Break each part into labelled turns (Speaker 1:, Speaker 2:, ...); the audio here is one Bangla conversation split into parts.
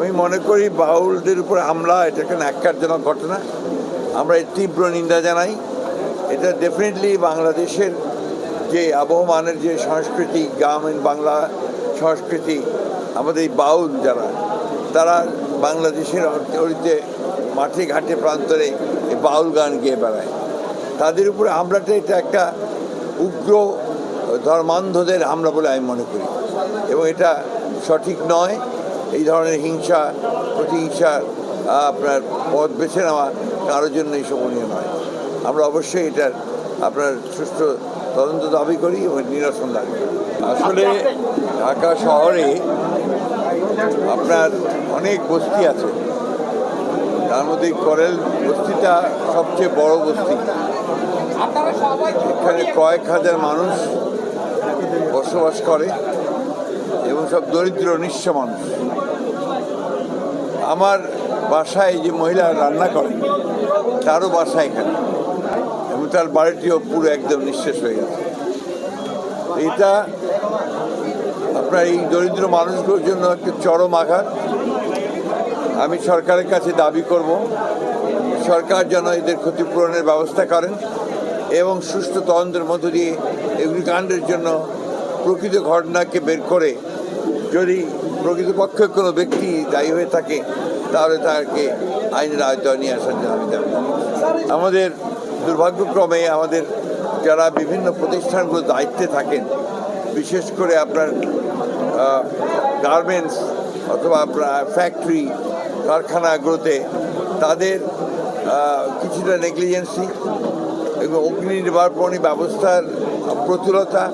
Speaker 1: আমি মনে করি বাউলদের উপর হামলা এটা একটা ন্যাক্কারজনক ঘটনা। আমরা এর তীব্র নিন্দা জানাই। এটা ডেফিনেটলি বাংলাদেশের যে আবহমানের যে সংস্কৃতি গ্রামীণ বাংলা সংস্কৃতি, আমাদের এই বাউল যারা, তারা বাংলাদেশের অরিতে মাঠে ঘাটে প্রান্তরে এই বাউল গান গেয়ে বেড়ায়। তাদের উপরে হামলাটা এটা একটা উগ্র ধর্মান্ধদের হামলা বলে আমি মনে করি। এবং এটা সঠিক নয়। এই ধরনের হিংসা, প্রতিহিংসা আপনার পথ বেছে নেওয়া কারোর জন্যই শোভনীয় নয়। আমরা অবশ্যই এটার আপনার সুষ্ঠু তদন্ত দাবি করি এবং নিরসন দাবি করি। আসলে ঢাকা শহরে আপনার অনেক বস্তি আছে। তার মধ্যে করেল বস্তিটা সবচেয়ে বড় বস্তি। এখানে কয়েক হাজার মানুষ বসবাস করে। এবং সব দরিদ্র, নিঃস্ব মানুষ। আমার বাসায় যে মহিলা রান্না করে, তারও বাসা এখানে। এবং তার বাড়িটিও পুরো একদম নিঃশেষ হয়ে গেছে। এটা আপনার এই দরিদ্র মানুষগুলোর জন্য একটা চরম আঘাত। আমি সরকারের কাছে দাবি করব, সরকার যেন এদের ক্ষতিপূরণের ব্যবস্থা করেন এবং সুষ্ঠু তদন্তের মধ্য দিয়ে অগ্নিকাণ্ডের জন্য প্রকৃত ঘটনাকে বের করে যদি প্রকৃতপক্ষে কোনো ব্যক্তি দায়ী হয়ে থাকে, তাহলে তাকে আইনের আয়তায় নিয়ে আসার জন্য আমি দাবি আমাদের দুর্ভাগ্যক্রমে আমাদের যারা বিভিন্ন প্রতিষ্ঠানগুলো দায়িত্বে থাকেন, বিশেষ করে আপনার গার্মেন্টস অথবা আপনার ফ্যাক্টরি, কারখানাগুলোতে, তাদের কিছুটা নেগলিজেন্সি এবং অগ্নি নির্বাপনী ব্যবস্থার প্রতুলতা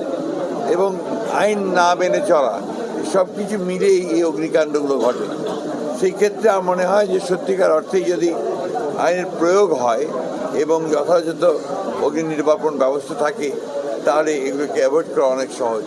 Speaker 1: এবং আইন না মেনে চলা, সব কিছু মিলেই এই অগ্নিকাণ্ডগুলো ঘটে। সেই ক্ষেত্রে আমার মনে হয় যে সত্যিকার অর্থেই যদি আইনের প্রয়োগ হয় এবং যথাযথ অগ্নি নির্বাপন ব্যবস্থা থাকে, তাহলে এগুলোকে অ্যাভয়েড করা অনেক সহজ।